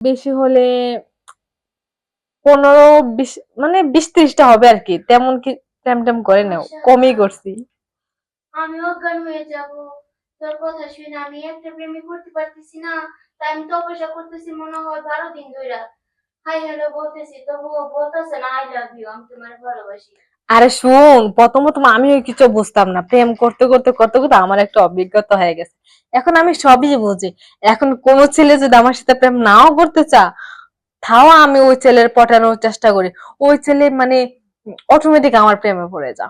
বেশি হলে পনেরো বিশ মানে বিশ ত্রিশটা হবে আর কি। তেমন কি টেম টেম করে নাও আচ্ছা। কমই করছি। আমি অজ্ঞান হয়ে যাব। তোর কথা শুনে আমি একটা প্রেমে করতে পারতেছি না। তাই আমি তো তপস্যা করতেছি মনে হয় বারো দিন ধরে হাই হ্যালো বলতেছি তবুও বলতেছে না আই লাভ ইউ আমি তোমার ভালোবাসি। আরে শুন প্রথমত আমিও কিছু বুঝতাম না। প্রেম করতে করতে করতে করতে আমার একটা অভিজ্ঞতা হয়ে গেছে। এখন আমি সবই বুঝি। এখন কোন ছেলে যদি আমার সাথে প্রেম নাও করতে চা তাও আমি ওই ছেলের পটানোর চেষ্টা করি। ওই ছেলে মানে অটোমেটিক আমার প্রেমে পড়ে যা?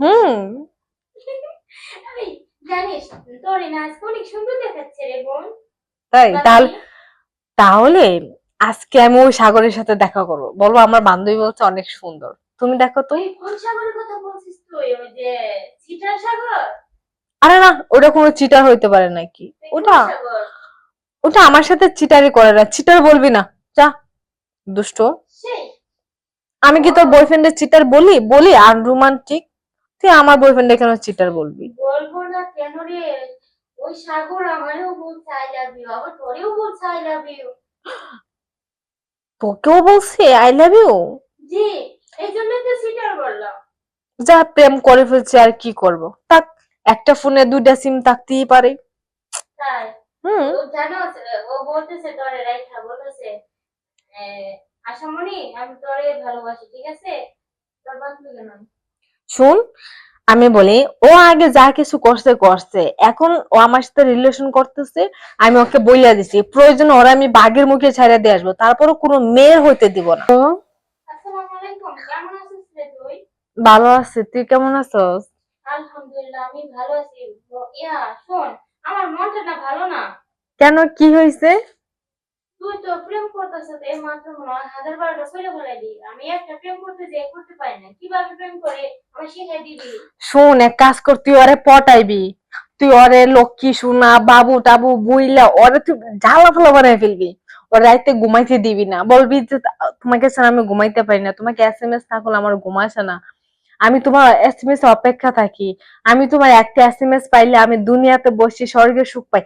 হুম। জানিস তোর নাচ অনেক সুন্দর দেখাচ্ছে রে বোন। তাই? তাহলে তাহলে আজকে আমি ওই সাগরের সাথে দেখা করব। বলব আমার বান্ধবী বলছে অনেক সুন্দর। তুমি দেখো তো। চিটার আরে না ওটা কোনো চিটার হইতে পারে নাকি? ওটা ওটা আমার সাথে চিটারই করে না। চিটার বলবি না। যা দুষ্ট। আমি কি তোর বয়ফ্রেন্ডের চিটার বলি? বলি আর রোমান্টিক তুই আমার বয়ফ্রেন্ডে কেন চিটার বলবি? বলব না কেন রে? ওই সাগর আমারও বলছে আই লাভ ইউ আবার তোরেও বলছে আই লাভ ইউ তোকেও বলছে আই লাভ ইউ জি। এই জন্য তো সিটার বললাম। যা প্রেম করে ফেলছে আর কি করব? তাক একটা ফোনে দুইটা সিম থাকতেই পারে। তাই? হুম। জানো ও বলতেছে তোরে রাইখা বলতেছে আশামণি আমি তোরে ভালোবাসি ঠিক আছে? তোর বান্ধবী কেন শুন আমি বলি ও আগে যা কিছু করছে করছে। এখন ও আমার সাথে রিলেশন করতেছে আমি ওকে বইলা দিছি। প্রয়োজন ওরা আমি বাঘের মুখে ছাড়া দিয়ে আসব। তারপরও কোনো মেয়ের হইতে দিব না ও, আসসালামু আলাইকুম কেমন আছিস রে তুই ভালো আছি। তুই কেমন আছস? আলহামদুলিল্লাহ আমি ভালো আছি। ইয়া শোন আমার মনটা না ভালো না। কেন কি হয়েছে তুই তো প্রেম করতেছ এই মাত্র হাজার বারোটা ফেলে বলে আমি একটা প্রেম করতে যে করতে পারি না। কীভাবে প্রেম করে? আমার শিখাই দিবি। শোন এক কাজ কর তুই ওরে পটাইবি। তুই ওরে লক্ষ্মী সোনা বাবু টাবু বুইলা ওরে তুই জ্বালা ফালা বানাই ফেলবি। ওর রাইতে ঘুমাইতে দিবি না। বলবি যে, তোমাকে ছাড়া আমি ঘুমাইতে পারি না। তোমাকে এস এম এস না আমার ঘুম আসে না। আমি তোমার এস এম এস অপেক্ষা থাকি। আমি তোমার একটা এস এম এস পাইলে আমি দুনিয়াতে বসে স্বর্গে সুখ পাই।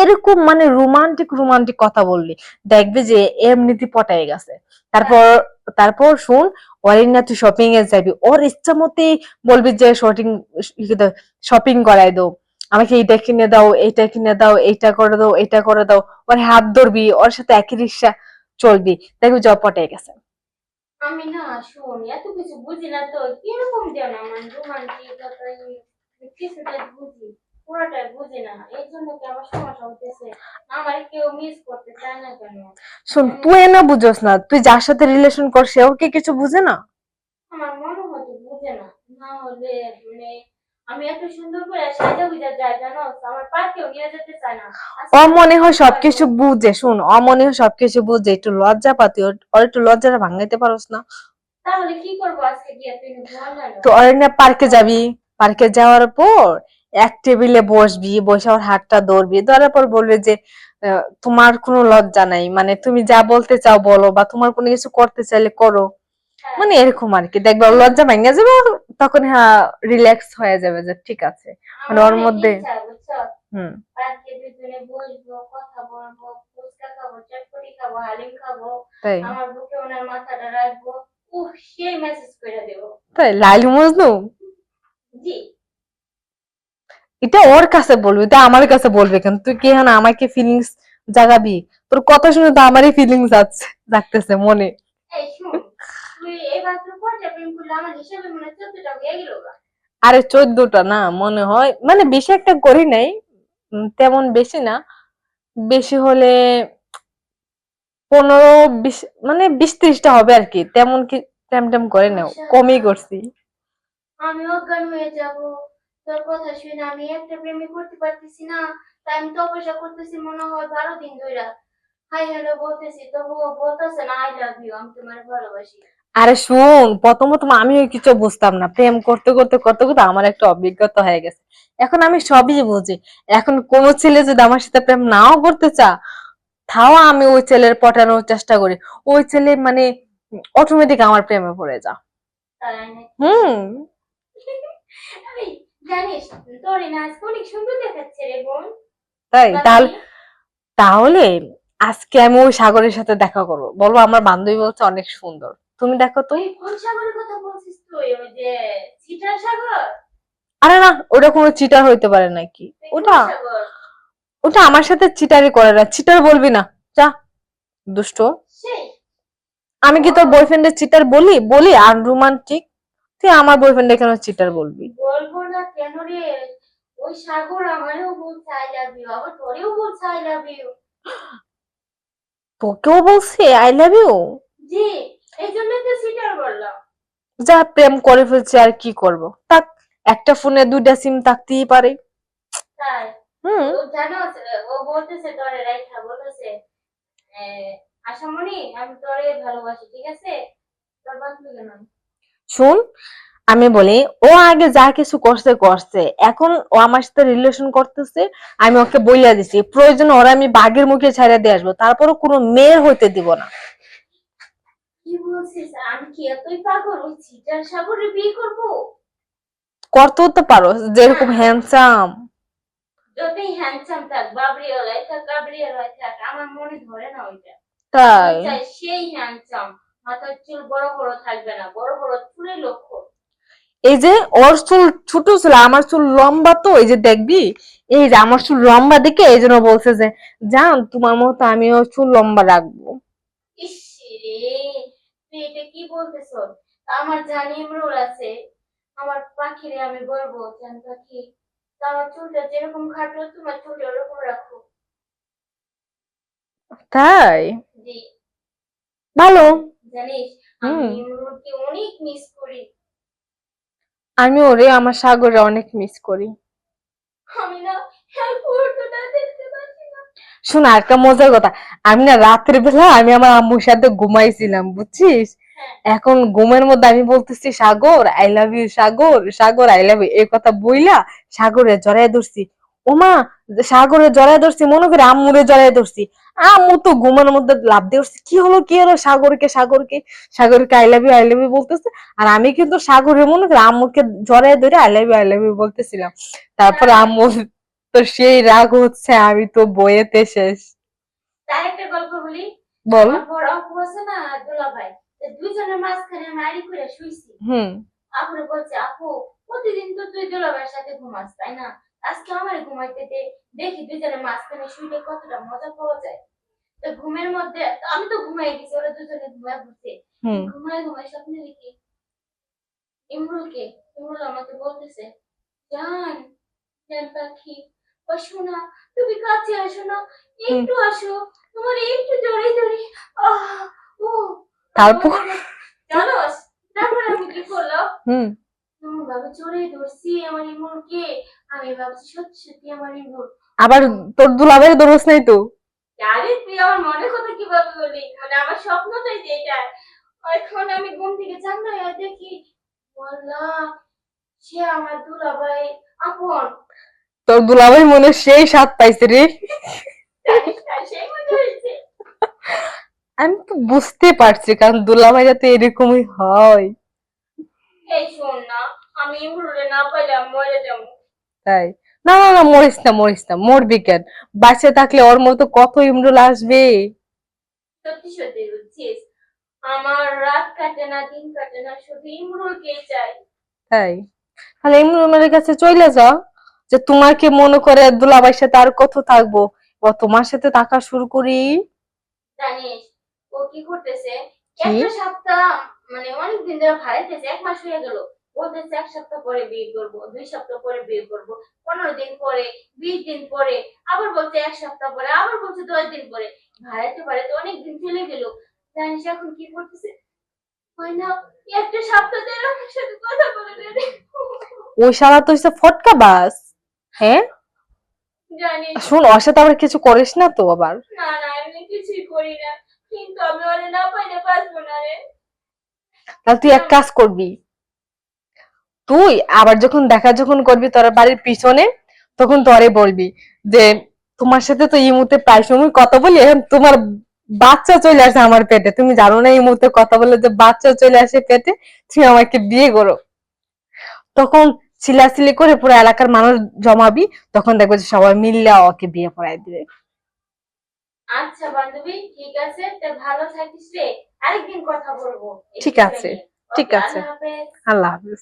এরকম মানে রোমান্টিক রোমান্টিক কথা বললি। দেখবে যে এমনিতে পটাই গেছে। তারপর তারপর শুন, ওর না তুই শপিং এ যাবি। ওর ইচ্ছা মতেই বলবি যে শপিং শপিং করাই দাও আমাকে এইটা কিনে দাও এইটা কিনে দাও এইটা করে দাও এইটা করে দাও। ওর হাত ধরবি ওর সাথে একই রিক্সা চলবি। দেখবি জব পটে গেছে। আমি না শোন এত কিছু বুঝি না তো কীরকম যেন আমার রোমান্টিকতা কিছুটা বুঝি পুরোটাই বুঝি না। এই জন্য কি আমার সমস্যা হতেছে আমার কেউ মিস করতে চায় না কেন? শোন তুই না বুঝোস না তুই যার সাথে রিলেশন কর সেও কি কিছু বুঝে না? আমার মনে হয়তো বুঝে না না হলে মানে আমি এত সুন্দর করে সাজা গুজা যায় জানো? আমার পার্কেও নিয়ে যেতে চায় না। আজকে মনে হয় সবকিছু বুঝে শুন ও মনে হয় সবকিছু বুঝে একটু লজ্জা পাতি ওর একটু লজ্জাটা ভাঙাইতে পারোস না। তাহলে কি করব আজকে গিয়ে? তুই তো না পার্কে যাবি পার্কে যাওয়ার পর এক টেবিলে বসবি বসে ওর হাতটা ধরবি ধরার পর বলবে যে তোমার কোনো লজ্জা নাই মানে তুমি যা বলতে চাও বলো বা তোমার কোনো কিছু করতে চাইলে করো। মানে এরকম আর কি দেখবে লজ্জা ভেঙে যাবে তখন হ্যাঁ রিল্যাক্স হয়ে যাবে যে ঠিক আছে। মানে ওর মধ্যে- হুম। তাই? লাইলু মজনু? এটা ওর কাছে বলবি এটা আমার কাছে বলবে কেন? তুই কি এখন আমাকে ফিলিংস জাগাবি? তোর কথা শুনে তো আমারই ফিলিংস আছে জাগতেছে মনে। আরে চোদ্দটা না মনে হয় মানে বেশি একটা করি নাই তেমন বেশি না। বেশি হলে পনেরো বিশ মানে বিশ ত্রিশটা হবে আর কি তেমন কি টেম টেম করে নাও কমই করছি। আমি অজ্ঞান হয়ে যাব তোর কথা শুনে আমি একটা প্রেমে করতে পারতেছি না তাই আমি তপস্যা করতেছি মনে হয় বারো দিন ধরে হাই হ্যালো বলতেছি তবুও বলতেছে না আই লাভ ইউ আমি তোমার ভালোবাসি। আরে শুন প্রথমত আমিও কিছু বুঝতাম না। প্রেম করতে করতে করতে করতে আমার একটা অভিজ্ঞতা হয়ে গেছে। এখন আমি সবই বুঝি। এখন কোন ছেলে যদি আমার সাথে প্রেম নাও করতে চা তাও আমি ওই ছেলের পটানোর চেষ্টা করি। ওই ছেলে মানে অটোমেটিক আমার প্রেমে পড়ে যা? হুম। জানিস তোর নাচ অনেক সুন্দর দেখাচ্ছে রে বোন। তাই? তাহলে তাহলে আজকে আমি ওই সাগরের সাথে দেখা করব। বলব আমার বান্ধবী বলছে অনেক সুন্দর। তুমি দেখো তো। চিটার আরে না ওটা কোনো চিটার হইতে পারে নাকি? ওটা ওটা আমার সাথে চিটারই করে না। চিটার বলবি না। যা। দুষ্ট। আমি কি তোর বয়ফ্রেন্ডের চিটার বলি? বলি আর রোমান্টিক তুই আমার বয়ফ্রেন্ডে কেন চিটার বলবি? বলব না কেন রে? ওই সাগর আমারও বলছে আই লাভ ইউ। আবার তোরেও বলছে আই লাভ ইউ। তোকেও বলছে আই লাভ ইউ জি। এই জন্যই তো সিটার বললাম। যা প্রেম করে ফেলছে আর কি করব? তাক একটা ফোনে দুইটা সিম থাকতেই পারে। তাই? হুম। জানো ও বলতেছে তোরে রাইখা বলতেছে আশামণি আমি তোরে ভালোবাসি ঠিক আছে? তোর বান্ধবী কেন? শুন আমি বলি ও আগে যা কিছু করছে করছে। এখন ও আমার সাথে রিলেশন করতেছে আমি ওকে বইলা দিছি। প্রয়োজন ওরা আমি বাঘের মুখে ছাড়া দিয়ে আসব। তারপরও কোনো মেয়ের হইতে দিব না। বলছিস আমি কি এতই পাগল? ওই চিটার সাগরে বিয়ে করব? করতেও তো পারো যেরকম হ্যান্ডসাম যতই হ্যান্ডসাম থাক বাবরিওয়ালাই থাক কাবরিওয়ালাই থাক আমার মনে ধরে না ওইটা। তাই? সেই হ্যান্ডসাম মাথার চুল বড় বড় থাকবে না বড় বড় চুলের লক্ষ্য। এই যে ওর চুল ছোট ছিল আমার চুল লম্বা তো এই যে দেখবি? এই যে আমার চুল লম্বা দেখে এই জন্য বলছে যে জান তোমার মতো আমিও চুল লম্বা রাখব। তুই এটা কি বলতেছ? আমার জানি ইমরুল আছে। আমার পাখিরে আমি বলব জান পাখি আমার চুলটা যেরকম খাটো তোমার চুলটা ওরকম রাখো। তাই? জি। ভালো। জানিস আমি ইমরুলকে অনেক মিস করি। আমি ওরে আমার সাগরে অনেক মিস করি। আমি না হেল্প করতে শোন একটা মজার কথা। আমি না রাত্রে বেলা আমি আমার আম্মুর সাথে ঘুমাইছিলাম বুঝছিস? এখন ঘুমের মধ্যে আমি বলতেছি Sagar I love you Sagar Sagar I love you এই কথা বইলা সাগরে জড়াই ধরছি। ওমা সাগরে জড়াই ধরছি মনে করে আম্মুরে জড়াই ধরছি। আম্মু তো ঘুমের মধ্যে লাভ দিয়ে উঠছে কি হলো কি হলো? সাগরকে সাগরকে সাগরকে I love you I love you বলতেছে। আর আমি কিন্তু সাগরের মনে করে আম্মুকে জড়াই ধরে I love you I love you বলতেছিলাম। তারপরে আম্মু তো সেই রাগ হচ্ছে আমি তো বইয়েতে শেষ। তার একটা গল্প বলি। বল। বড় আছে না দোলা ভাই তো দুইজনের মাঝখানে আমি আড়ি করে শুইছি। হুম। আপুরে বলছে আপু প্রতিদিন তো তুই দোলা ভাইয়ের সাথে ঘুমাস তাই না? আজকে আমার ঘুমাইতে দে দেখি দুজনের মাঝখানে শুইলে কতটা মজা পাওয়া যায়। তো ঘুমের মধ্যে আমি তো ঘুমাই গেছি ওরা দুজনে ঘুমায় হুম। ঘুমায় ঘুমায় স্বপ্নে দেখি ইমরুলকে ইমরুল আমাকে বলতেছে জান জান পাখি ও শোনা তুমি কাছে আসো না একটু আসো তোমার একটু ও তারপর? জানোস? তারপর আমি কি করলাম? হুম। এমন ভাবে জোরে ধরছি আমার ইমরুলকে আমি ভাবছি সত্যি সত্যি আমার ইমরুল আবার তোর দুলাভাই দরস নাই তো? আরে তুই আমার মনের কথা কীভাবে বলি মানে আমার স্বপ্নটাই যে এটা। এখন আমি ঘুম থেকে জানলা দেখি বললাম সে আমার দুলাভাই আপন। তোর দুলাভাই মনে সেই স্বাদ পাইছে রে। আমি তো বুঝতে পারছি কারণ দুলাভাই যাতে এরকমই হয়। এই শোন না আমি ইমরুলে না পাইলে মরে যাব। তাই? না না না মরিস না মরিস না মরবি কেন? বাচ্চা থাকলে ওর মতো কত ইমরুল আসবে? সত্যি সত্যি বুঝছিস? আমার রাত কাটে না দিন কাটে না শুধু ইমরুলকেই চাই। তাই? তাহলে ইমরুলের কাছে চলে যাও যে তোমাকে মনে করে দুলাভাইয়ের সাথে আর কত থাকব? ও তোমার সাথে থাকা শুরু করি। জানিস ও কি করতেছে? একটা সপ্তাহ মানে অনেক দিন ধরে ভাড়াইতেছে এক মাস হয়ে গেল। বলতেছে এক সপ্তাহ পরে বিয়ে করব দুই সপ্তাহ পরে বিয়ে করব পনেরো দিন পরে বিশ দিন পরে আবার বলছে এক সপ্তাহ পরে আবার বলছে দশ দিন পরে। ভাড়াইতে ভাড়াইতে অনেক দিন চলে গেল। জানিস এখন কি করতেছে? একটা সপ্তাহ সাথে কথা বলে ওই শালা তো ফটকা বাস। হ্যাঁ? জানিস শোন ওর সাথে আবার কিছু করিস না তো আবার। না না এমনি কিছুই করি না। কিন্তু আমি ওরে না পাইলে বাঁচবো না রে। তাহলে তুই এক কাজ করবি। তুই আবার যখন দেখা যখন করবি তোর বাড়ির পিছনে তখন তোরে বলবি যে তোমার সাথে তো এই মুহূর্তে প্রায় সময় কথা বলি এখন তোমার বাচ্চা চলে আসে আমার পেটে। তুমি জানো না এই মুহূর্তে কথা বলে যে বাচ্চা চলে আসে পেটে তুমি আমাকে বিয়ে করো। তখন চিলাচিলি করে পুরো এলাকার মানুষ জমাবি তখন দেখব যে সবাই মিললে ওকে বিয়ে করাই দিবে। আচ্ছা বান্ধবী ঠিক আছে তা ভালো থাকিস রে। আরেকদিন কথা বলব। ঠিক আছে, ঠিক আছে। আল্লাহ হাফিজ।